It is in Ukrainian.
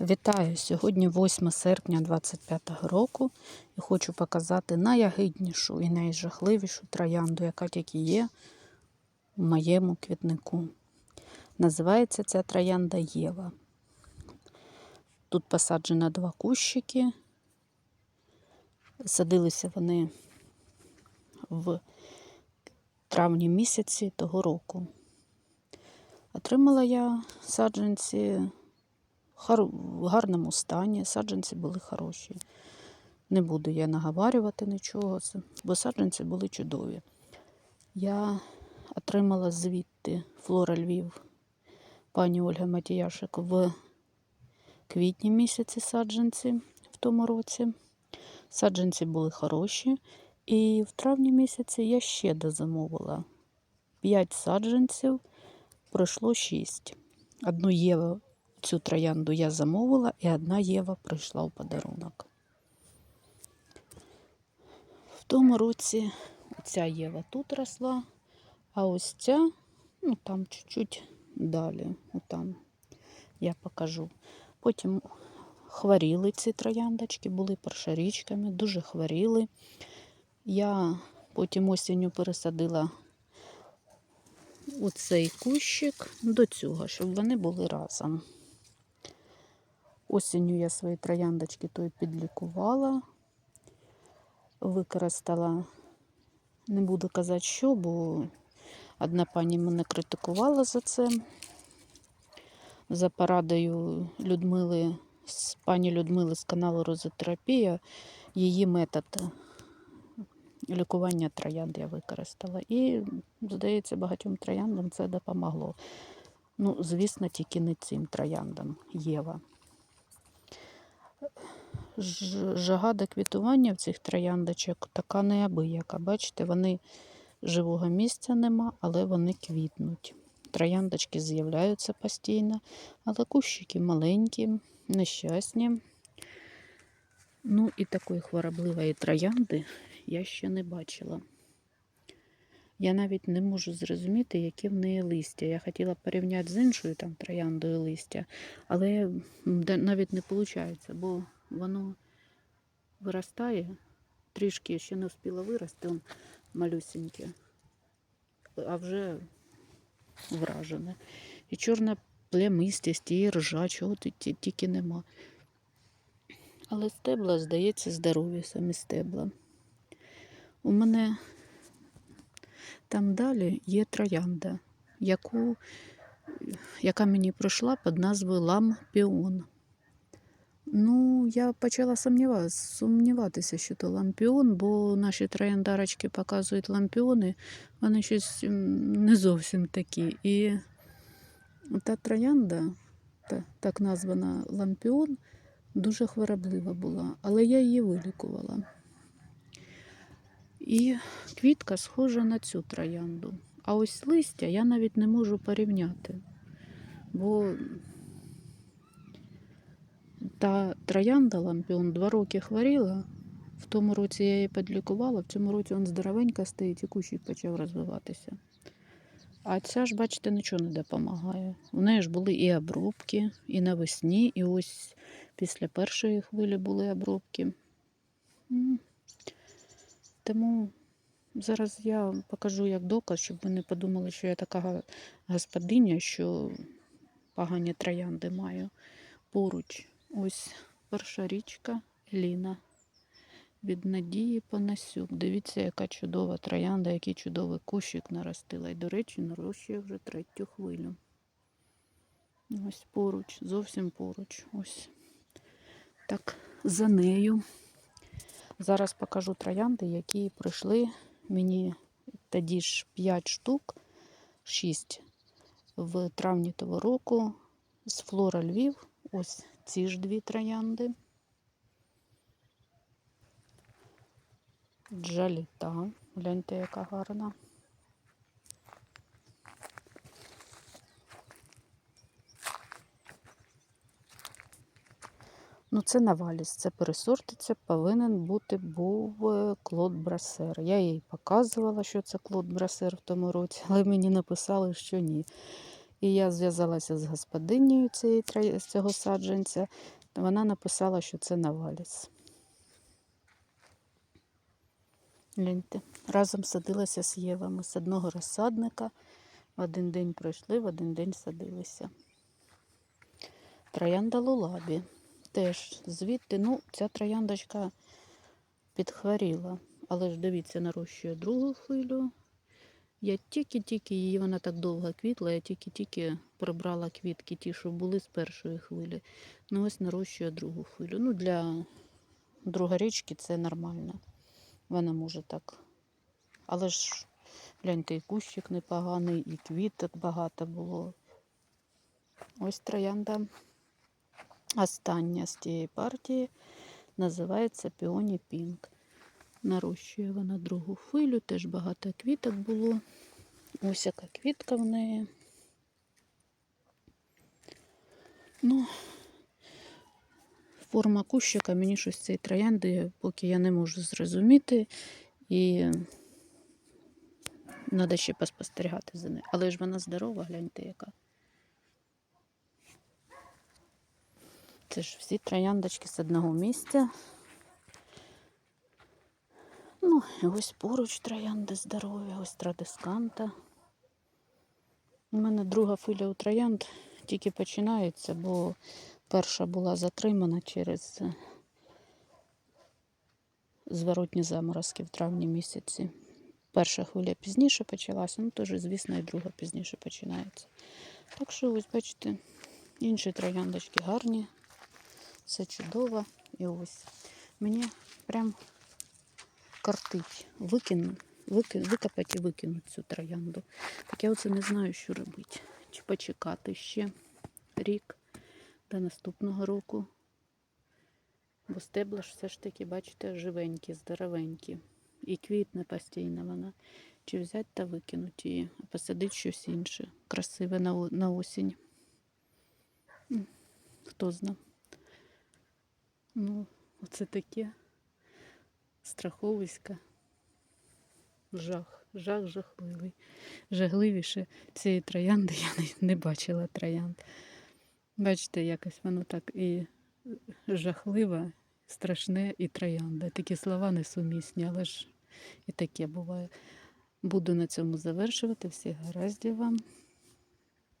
Вітаю! Сьогодні 8 серпня 2025 року і хочу показати найягиднішу і найжахливішу троянду, яка тільки є в моєму квітнику. Називається ця троянда Єва. Тут посаджено два кущики. Садилися вони в травні місяці того року. Отримала я саджанці в гарному стані, саджанці були хороші. Не буду я наговарювати нічого, бо саджанці були чудові. Я отримала звідти Флора Львів пані Ольга Матіяшик в квітні місяці саджанці в тому році. Саджанці були хороші. І в травні місяці я ще дозамовила 5 саджанців, пройшло 6. Одну Єву цю троянду я замовила, і одна Єва прийшла в подарунок. В тому році ця Єва тут росла, а ось ця, ну там чуть-чуть далі, там я покажу. Потім хворіли ці трояндочки, були першорічками, дуже хворіли. Я потім осінню пересадила у цей кущик до цього, щоб вони були разом. Осінню я свої трояндочки той підлікувала, використала, не буду казати, що, бо одна пані мене критикувала за це. За порадою Людмили, пані Людмили з каналу Розотерапія, її метод лікування троянд я використала. І, здається, багатьом трояндам це допомогло. Ну, звісно, тільки не цим трояндам Єва. Жага до квітування в цих трояндочок така неабияка. Бачите, вони живого місця нема, але вони квітнуть. Трояндочки з'являються постійно, але кущики маленькі, нещасні. Ну і такої хворобливої троянди я ще не бачила. Я навіть не можу зрозуміти, яке в неї листя. Я хотіла порівняти з іншою там трояндою листя, але навіть не виходить, бо воно виростає, трішки ще не встигла вирости, он малюсеньке, а вже вражене. І чорна плямистість, і ржа, чого тільки нема. Але стебла, здається, здорові самі стебла. У мене там далі є троянда, яку, яка мені пройшла під назвою Лампіон. Ну, я почала сумніватися, що то лампіон, бо наші трояндарочки показують лампіони, вони щось не зовсім такі. І та троянда, та, так названа лампіон, дуже хвороблива була, але я її вилікувала. І квітка схожа на цю троянду. А ось листя я навіть не можу порівняти. Бо та троянда лампіон два роки хворіла. В тому році я її підлікувала, в цьому році він здоровенька стоїть і кущик почав розвиватися. А ця ж, бачите, нічого не допомагає. У неї ж були і обробки, і навесні, і ось після першої хвилі були обробки. Тому зараз я покажу як доказ, щоб ви не подумали, що я така господиня, що погані троянди маю. Поруч ось перша річка Ліна від Надії Панасюк. Дивіться, яка чудова троянда, який чудовий кущик наростила. І, до речі, нарощує вже третю хвилю. Ось поруч, зовсім поруч. Ось так за нею. Зараз покажу троянди, які прийшли мені тоді ж 5 штук, 6 в травні того року з Флора Львів. Ось ці ж дві троянди. Джаліта. Гляньте, яка гарна. Ну, це наваліс, це пересорти, це повинен бути був е, Клод Брасер. Я їй показувала, що це Клод Брасер в тому році, але мені написали, що ні. І я зв'язалася з господинею цього саджанця. Вона написала, що це наваліс. Гляньте, разом садилася з Євами з одного розсадника. В один день пройшли, в один день садилися. Троянда Лулабі. Теж звідти, ну, ця трояндочка підхворіла. Але ж дивіться, нарощує другу хвилю. Я тільки-тільки її, вона так довго квітла, я тільки-тільки прибрала квітки, ті, що були з першої хвилі. Ну ось нарощує другу хвилю. Ну, для другарічки це нормально. Вона може так. Але ж гляньте, і кущик непоганий, і квіток багато було. Ось троянда. Остання з тієї партії називається Піоні Пінк. Нарощує вона другу хвилю, теж багато квіток було. Ось яка квітка в неї. Ну, форма кущика мені щось цієї троянди, поки я не можу зрозуміти. І треба ще поспостерігати за нею. Але ж вона здорова, гляньте, яка. Це ж всі трояндочки з одного місця. Ну, ось поруч троянди здорові, ось традисканта. У мене друга хвиля у троянд тільки починається, бо перша була затримана через е, зворотні заморозки в травні місяці. Перша хвиля пізніше почалася, ну теж, звісно, і друга пізніше починається. Так що, ось бачите, інші трояндочки гарні, все чудово. І ось мені прям картить, викину, вики, викопати і викинути цю троянду. Так я оце не знаю, що робити. Чи почекати ще рік до наступного року. Бо стебла ж все ж таки, бачите, живенькі, здоровенькі. І квітне постійно вона. Чи взяти та викинути її, а посадити щось інше. Красиве на, осінь. Хто зна. Ну, оце таке страховиська. Жах, жах жахливий. Жахливіше цієї троянди я не, не бачила троянд. Бачите, якось воно так і жахливе, страшне і троянда. Такі слова несумісні, але ж і таке буває. Буду на цьому завершувати. Всіх гараздів вам.